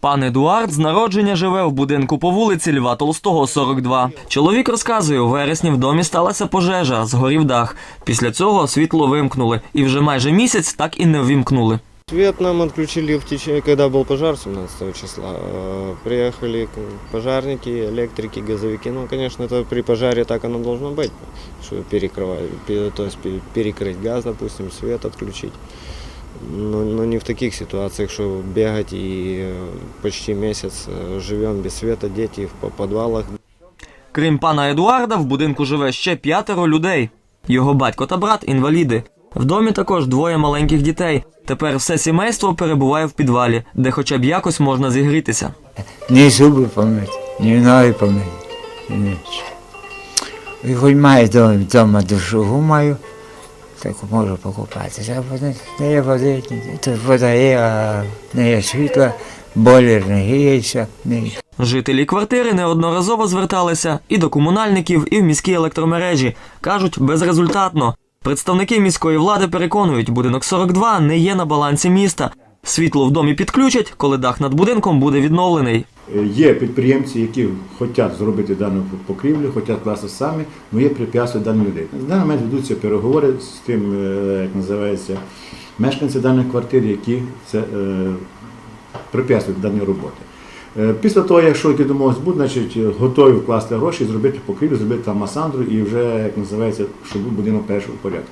Пан Едуард з народження живе в будинку по вулиці Льва Толстого, 42. Чоловік розказує, у вересні в домі сталася пожежа, згорів дах. Після цього світло вимкнули, і вже майже місяць так і не ввімкнули. Свет нам отключили в течение, когда был пожар 17 числа. Э, Приехали к- пожарники, электрики, газовики. Ну, конечно, это при пожаре так оно должно быть, что перекрывать, пе- то есть пе- перекрыть газ, допустим, свет отключить. Но, но не в таких ситуациях, что бегать и э, почти месяц э, живем без света, дети в подвалах, Крім пана Едуарда, в будинку живе ще п'ятеро людей. Його батько та брат інваліди. В домі також двоє маленьких дітей. Тепер все сімейство перебуває в підвалі, де хоча б якось можна зігрітися. Ні зуби помити, ні ноги помити. І хоч маю вдома, душову маю, так можу покупатися. А не є води, тут вода є, а не є світла, бойлер не гіється. Жителі квартири неодноразово зверталися і до комунальників, і в міські електромережі. Кажуть, безрезультатно. Представники міської влади переконують, будинок 42 не є на балансі міста. Світло в домі підключать, коли дах над будинком буде відновлений. Є підприємці, які хочуть зробити дану покрівлю, хочуть класти самі, але є препятствия даних людей. На даний момент ведуться переговори з тим, е, як називається, мешканці даної квартири, які це е, препятствують даній роботи. Е, Після того, якщо ті домовленості будуть, значить готові вкласти гроші, зробити покрівлю, зробити там масандру і вже, як називається, щоб будинок першого порядку.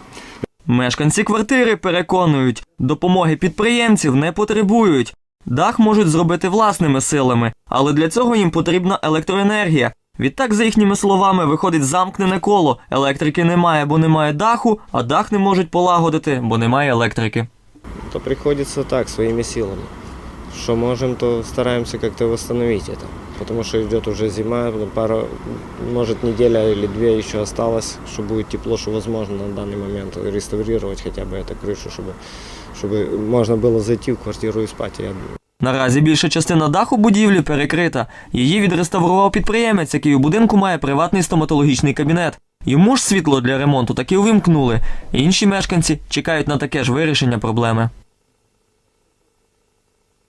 Мешканці квартири переконують, допомоги підприємців не потребують. Дах можуть зробити власними силами, але для цього їм потрібна електроенергія. Відтак, за їхніми словами, виходить замкнене коло. Електрики немає, бо немає даху, а дах не можуть полагодити, бо немає електрики. то приходиться так, своїми силами. Что можем, то стараемся как-то восстановить это. Потому что идет уже зима, пара, может неделя или две еще осталось, что будет тепло, что возможно на данный момент реставрировать хотя бы эту крышу, чтобы, чтобы можно было зайти в квартиру и спать. Я Наразі більша частина даху будівлі перекрита. Її відреставрував підприємець, який у будинку має приватний стоматологічний кабінет. Йому ж світло для ремонту таки увімкнули. Інші мешканці чекають на таке ж вирішення проблеми.